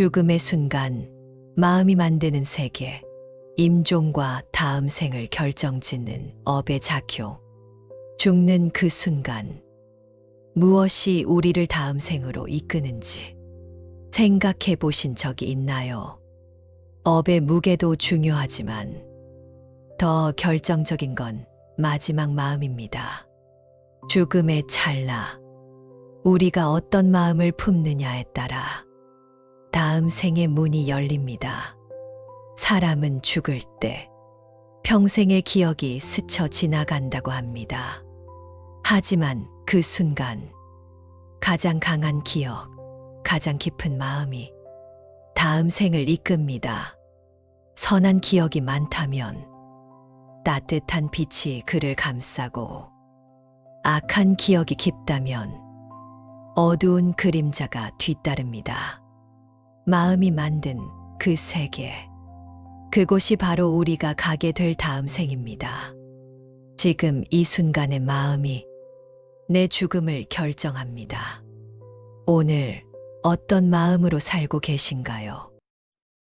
죽음의 순간, 마음이 만드는 세계, 임종과 다음 생을 결정짓는 업의 작효. 죽는 그 순간, 무엇이 우리를 다음 생으로 이끄는지 생각해 보신 적이 있나요? 업의 무게도 중요하지만 더 결정적인 건 마지막 마음입니다. 죽음의 찰나, 우리가 어떤 마음을 품느냐에 따라 다음 생의 문이 열립니다. 사람은 죽을 때 평생의 기억이 스쳐 지나간다고 합니다. 하지만 그 순간 가장 강한 기억, 가장 깊은 마음이 다음 생을 이끕니다. 선한 기억이 많다면 따뜻한 빛이 그를 감싸고 악한 기억이 깊다면 어두운 그림자가 뒤따릅니다. 마음이 만든 그 세계. 그곳이 바로 우리가 가게 될 다음 생입니다. 지금 이 순간의 마음이 내 죽음을 결정합니다. 오늘 어떤 마음으로 살고 계신가요?